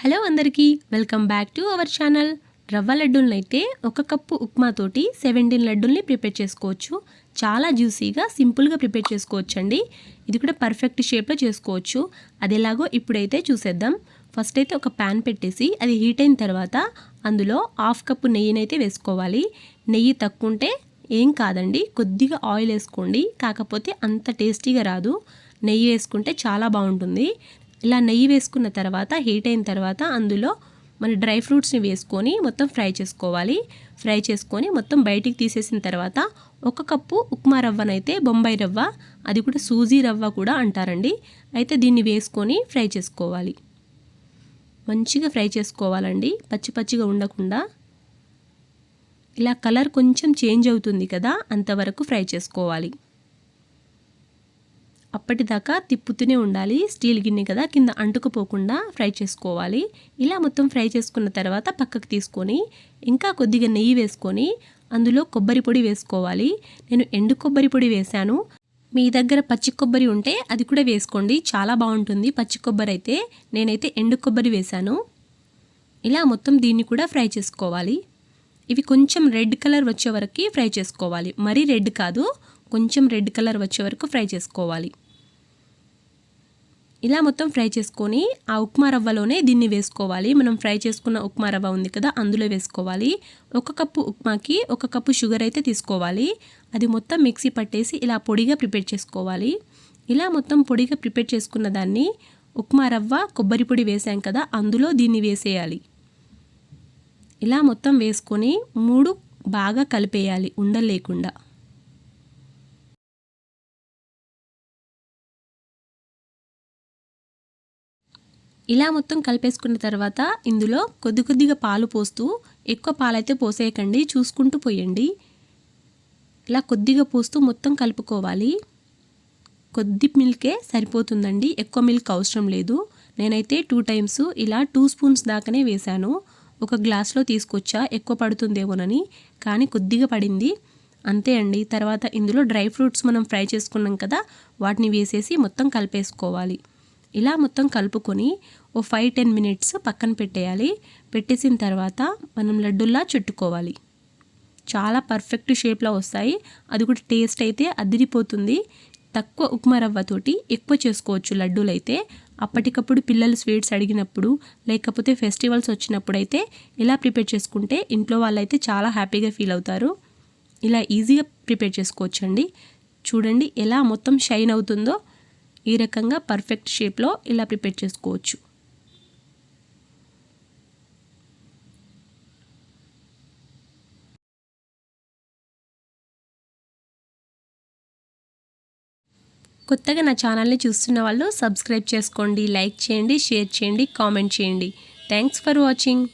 Hello అందరికీ welcome back to our channel. రవ్వ లడ్డూలను అయితే ఒక కప్పు ఉప్మాతోటి సెవెంటీన్ లడ్డూల్ని ప్రిపేర్ చేసుకోవచ్చు. చాలా జ్యూసీగా సింపుల్గా ప్రిపేర్ చేసుకోవచ్చు అండి ఇది కూడా పర్ఫెక్ట్ షేప్లో చేసుకోవచ్చు. అది ఎలాగో ఇప్పుడైతే చూసేద్దాం. ఫస్ట్ అయితే ఒక ప్యాన్ పెట్టేసి అది హీట్ అయిన తర్వాత అందులో హాఫ్ కప్పు నెయ్యినైతే వేసుకోవాలి. నెయ్యి తక్కువ ఉంటే ఏం కాదండి కొద్దిగా ఆయిల్ వేసుకోండి. కాకపోతే అంత టేస్టీగా రాదు. నెయ్యి వేసుకుంటే చాలా బాగుంటుంది. ఇలా నెయ్యి వేసుకున్న తర్వాత హీట్ అయిన తర్వాత అందులో మన డ్రై ఫ్రూట్స్ని వేసుకొని మొత్తం ఫ్రై చేసుకోవాలి. ఫ్రై చేసుకొని మొత్తం బయటికి తీసేసిన తర్వాత ఒక కప్పు ఉప్మా రవ్వనైతే బొంబాయి రవ్వ అది కూడా సూజీ రవ్వ కూడా అంటారండి. అయితే దీన్ని వేసుకొని ఫ్రై చేసుకోవాలి. మంచిగా ఫ్రై చేసుకోవాలండి. పచ్చి పచ్చిగా ఉండకుండా. ఇలా కలర్ కొంచెం చేంజ్ అవుతుంది కదా అంతవరకు ఫ్రై చేసుకోవాలి. అప్పటిదాకా తిప్పుతూనే ఉండాలి. స్టీల్ గిన్నె కదా కింద అంటుకుపోకుండా ఫ్రై చేసుకోవాలి. ఇలా మొత్తం ఫ్రై చేసుకున్న తర్వాత పక్కకు తీసుకొని ఇంకా కొద్దిగా నెయ్యి వేసుకొని అందులో కొబ్బరి పొడి వేసుకోవాలి. నేను ఎండు కొబ్బరి పొడి వేశాను. మీ దగ్గర పచ్చి కొబ్బరి ఉంటే అది కూడా వేసుకోండి. చాలా బాగుంటుంది పచ్చి కొబ్బరి అయితే. నేనైతే ఎండు కొబ్బరి వేశాను. ఇలా మొత్తం దీన్ని కూడా ఫ్రై చేసుకోవాలి. ఇవి కొంచెం రెడ్ కలర్ వచ్చే వరకు ఫ్రై చేసుకోవాలి. మరీ రెడ్ కాదు కొంచెం రెడ్ కలర్ వచ్చే వరకు ఫ్రై చేసుకోవాలి. ఇలా మొత్తం ఫ్రై చేసుకొని ఆ ఉప్మా రవ్వలోనే దీన్ని వేసుకోవాలి. మనం ఫ్రై చేసుకున్న ఉప్మా రవ్వ ఉంది కదా అందులో వేసుకోవాలి. ఒక కప్పు ఉప్మాకి ఒక కప్పు షుగర్ అయితే తీసుకోవాలి. అది మొత్తం మిక్సీ పట్టేసి ఇలా పొడిగా ప్రిపేర్ చేసుకోవాలి. ఇలా మొత్తం పొడిగా ప్రిపేర్ చేసుకున్న దాన్ని ఉప్మా రవ్వ కొబ్బరి పొడి వేసాం కదా అందులో దీన్ని వేసేయాలి. ఇలా మొత్తం వేసుకొని మూడు బాగా కలిపేయాలి ఉండలేకుండా ఇలా మొత్తం కలిపేసుకున్న తర్వాత ఇందులో కొద్ది కొద్దిగా పాలు పోస్తూ ఎక్కువ పాలైతే పోసేయకండి చూసుకుంటూ పోయండి. ఇలా కొద్దిగా పోస్తూ మొత్తం కలుపుకోవాలి. కొద్ది మిల్కే సరిపోతుందండి ఎక్కువ మిల్క్ అవసరం లేదు. నేనైతే టూ టైమ్స్ ఇలా టూ స్పూన్స్ దాకానే వేశాను. ఒక గ్లాస్లో తీసుకొచ్చా ఎక్కువ పడుతుందేమోనని కానీ కొద్దిగా పడింది. అంతే అండి. తర్వాత ఇందులో డ్రై ఫ్రూట్స్ మనం ఫ్రై చేసుకున్నాం కదా వాటిని వేసేసి మొత్తం కలిపేసుకోవాలి. ఇలా మొత్తం కలుపుకొని ఓ ఫైవ్ టెన్ మినిట్స్ పక్కన పెట్టేయాలి. పెట్టేసిన తర్వాత మనం లడ్డుల్లా చుట్టుకోవాలి. చాలా పర్ఫెక్ట్ షేప్లో వస్తాయి. అది కూడా టేస్ట్ అయితే అదిరిపోతుంది. తక్కువ ఉప్మా రవ్వతోటి ఎక్కువ చేసుకోవచ్చు లడ్డూలు అయితే అప్పటికప్పుడు పిల్లలు స్వీట్స్ అడిగినప్పుడు లేకపోతే ఫెస్టివల్స్ వచ్చినప్పుడు అయితే ఇలా ప్రిపేర్ చేసుకుంటే ఇంట్లో వాళ్ళైతే చాలా హ్యాపీగా ఫీల్ అవుతారు. ఇలా ఈజీగా ప్రిపేర్ చేసుకోవచ్చండి. చూడండి ఎలా మొత్తం షైన్ అవుతుందో. ఈ రకంగా పర్ఫెక్ట్ షేప్లో ఇలా ప్రిపేర్ చేసుకోవచ్చు. కొత్తగా నా ఛానల్ని చూస్తున్న వాళ్ళు సబ్స్క్రైబ్ చేసుకోండి లైక్ చేయండి షేర్ చేయండి కామెంట్ చేయండి. Thanks for watching